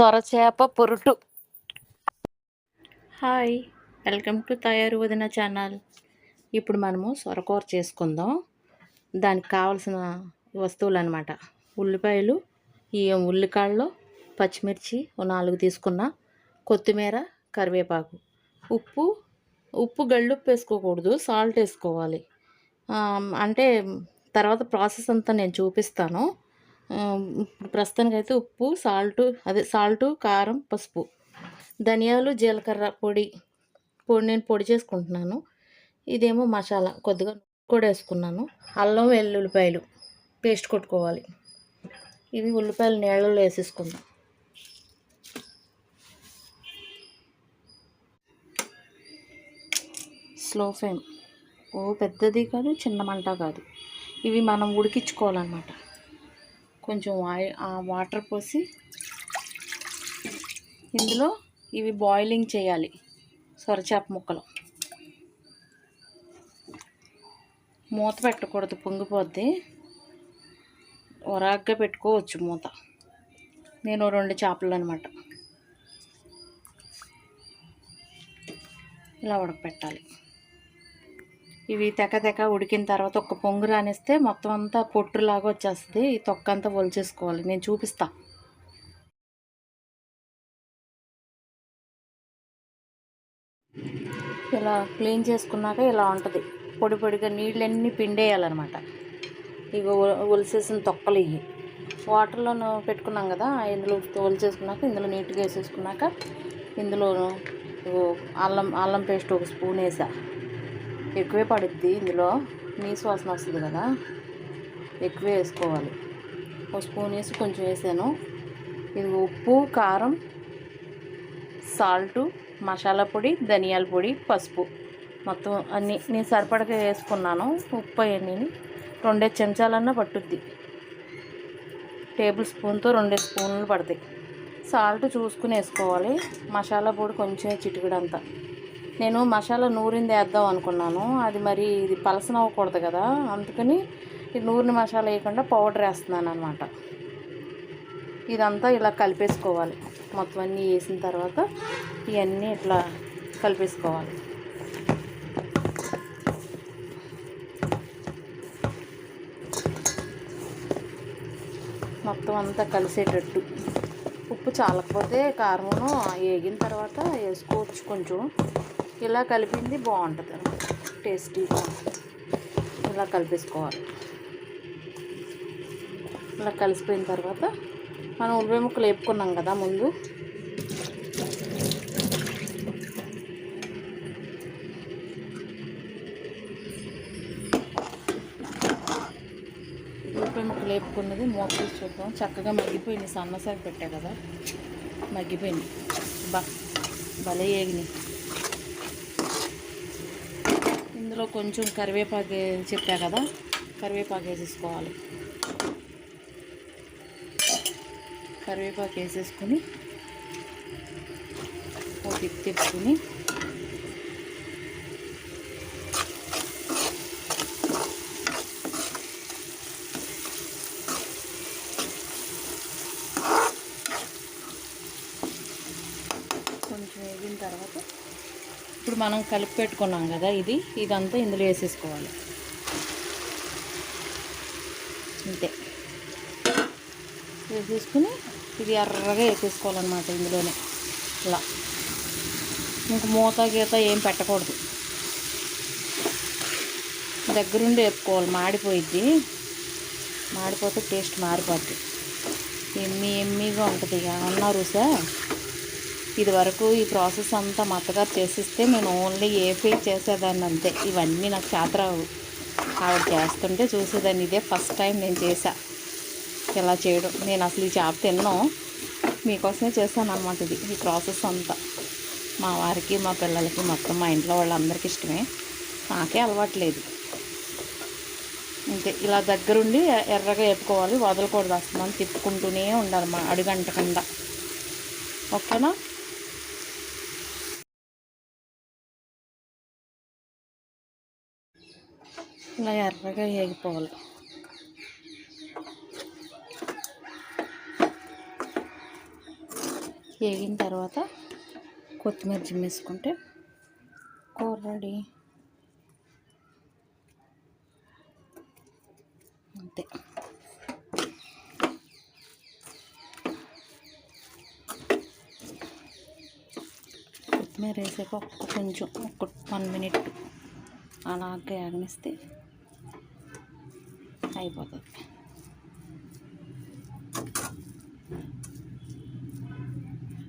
సొరచేప పొరుటు. Hi welcome to Tayaru Vadina channel. ఇప్పుడు మనము సొరకూర చేసుకుందాం. దానికి కావాల్సిన వస్తువులు అనమాట ఉల్లిపాయలు ఈ ఉల్లికాళ్ళు పచ్చిమిర్చి ఓ నాలుగు తీసుకున్న. కొత్తిమీర కరివేపాకు. ఉప్పు ఉప్పు గళ్ళుప్పు వేసుకోకూడదు సాల్ట్ వేసుకోవాలి. అంటే తర్వాత ప్రాసెస్ అంతా నేను చూపిస్తాను. ప్రస్తుతానికైతే ఉప్పు సాల్ట్ అదే సాల్ట్ కారం పసుపు. ధనియాలు జీలకర్ర పొడి పొడి నేను పొడి చేసుకుంటున్నాను. ఇదేమో మసాలా కొద్దిగా కూడా వేసుకున్నాను. అల్లం వెల్లుల్లిపాయలు పేస్ట్ కొట్టుకోవాలి. ఇవి ఉల్లిపాయలు నీళ్ళలో వేసేసుకుందాం. Slow flame. ఓ పెద్దది కాదు చిన్న మంట కాదు. ఇవి మనం ఉడికించుకోవాలన్నమాట. కొంచెం ఆ వాటర్ పోసి ఇందులో ఇవి బాయిలింగ్ చేయాలి. సొరచేప ముక్కలు. మూత పెట్టకూడదు పొంగిపోద్ది. ఒరాగ్గా పెట్టుకోవచ్చు మూత. నేను రెండు చేపలు అనమాట ఇలా ఉడకపెట్టాలి. ఇవి తెక తెక ఉడికిన తర్వాత ఒక పొంగు రానిస్తే మొత్తం అంతా పొట్టులాగా వచ్చేస్తుంది. ఈ తొక్క అంతా ఒలిచేసుకోవాలి. నేను చూపిస్తా. ఇలా క్లీన్ చేసుకున్నాక ఇలా ఉంటుంది. పొడి పొడిగా నీళ్ళన్నీ పిండేయాలన్నమాట. ఇవి ఒలిసేసిన తొక్కలు ఇవి. వాటర్లో పెట్టుకున్నాం కదా ఇందులో ఒలిచేసుకున్నాక ఇందులో నీట్గా వేసేసుకున్నాక ఇందులో అల్లం అల్లం పేస్ట్ ఒక స్పూన్ వేసా. ఎక్కువే పడుద్ది ఇందులో. నీసు వాసన వస్తుంది కదా. ఎక్కువే వేసుకోవాలి. ఒక స్పూన్ వేసి కొంచెం వేసాను. ఇది ఉప్పు కారం సాల్టు మసాలా పొడి ధనియాల పొడి పసుపు. మొత్తం అన్నీ నేను సరిపడగా వేసుకున్నాను. ఉప్పు అవన్నీ రెండే చెంచాలన్నా పట్టుద్ది. టేబుల్ స్పూన్తో రెండే స్పూన్లు పడతాయి. సాల్ట్ చూసుకుని వేసుకోవాలి. మసాలా పొడి కొంచెం చిటికడంతా. నేను మసాలా నూరింది వేద్దాం అనుకున్నాను. అది మరి ఇది పలసన అవ్వకూడదు కదా. అందుకని ఈ నూరిన మసాలా వేయకుండా పౌడర్ వేస్తున్నాను అనమాట ఇదంతా ఇలా కలిపేసుకోవాలి. మొత్తం అన్నీ వేసిన తర్వాత ఇవన్నీ ఇట్లా కలిపేసుకోవాలి. మొత్తం అంతా కలిసేటట్టు. ఉప్పు చాలకపోతే కారమును వేగిన తర్వాత వేసుకోవచ్చు కొంచెం. ఇలా కలిపింది బాగుంటుంది అనమాట టేస్టీగా ఇలా కలిపేసుకోవాలి. ఇలా కలిసిపోయిన తర్వాత మనం ఉల్లిపాయ ముక్కలు వేపుకున్నాం కదా ముందు. ఉల్లిపాయ ముక్కలు వేపుకున్నది మూత తీసి చూద్దాం. చక్కగా మగ్గిపోయింది. సన్నసారి పెట్టా కదా. మగ్గిపోయింది. బా భలే ఏగినాయి ఇందులో కొంచెం కరివేపాకు చెప్పా కదా కరివేపాకు వేసేసుకోవాలి. కరివేపాకు వేసేసుకొని ఒక తిప్పి కొంచెం వేగిన తర్వాత ఇప్పుడు మనం కలిపి పెట్టుకున్నాం కదా ఇది ఇదంతా ఇందులో వేసేసుకోవాలి. అంతే. వేసేసుకుని ఇది ఎర్రగా వేసేసుకోవాలన్నమాట ఇందులోనే. ఇలా ఇంక మూత గీత ఏం పెట్టకూడదు. దగ్గరుండి వేపుకోవాలి మాడిపోయిద్ది. మాడిపోతే టేస్ట్ మారిపోద్ది. ఎమ్మి ఎమ్మిగా ఉంటుంది. ఇక అన్నారు సార్ ఇది వరకు ఈ ప్రాసెస్ అంతా మా అత్తగారు చేసిస్తే నేను ఓన్లీ ఏ ఏపీ చేసేదాన్ని అంతే. ఇవన్నీ నాకు చేతర ఆవిడ చేస్తుంటే చూసేదాన్ని. ఇదే ఫస్ట్ టైం నేను చేసా ఇలా చేయడం. నేను అసలు ఈ చేప తిన్నాను మీకోసమే చేశాను అనమాట ఇది ఈ ప్రాసెస్ అంతా. మా వారికి మా పిల్లలకి మొత్తం మా ఇంట్లో వాళ్ళందరికీ ఇష్టమే. నాకే అలవాట్లేదు అంతే ఇలా దగ్గరుండి ఎర్రగా వేపుకోవాలి వదలకూడదు. అసలు మనం తిప్పుకుంటూనే ఉండాలి మా అడుగంటకుండా. ఓకేనా? ఇలా ఎర్రగా వేగిపోవాలి. వేగిన తర్వాత కొత్తిమీర జిమ్మేసుకుంటే కూర రెడీ. అంతే. కొత్తిమీర వేసాక ఒక్క కొంచెం ఒక వన్ మినిట్ అలాగే ఆగనిస్తే అయిపోతుంది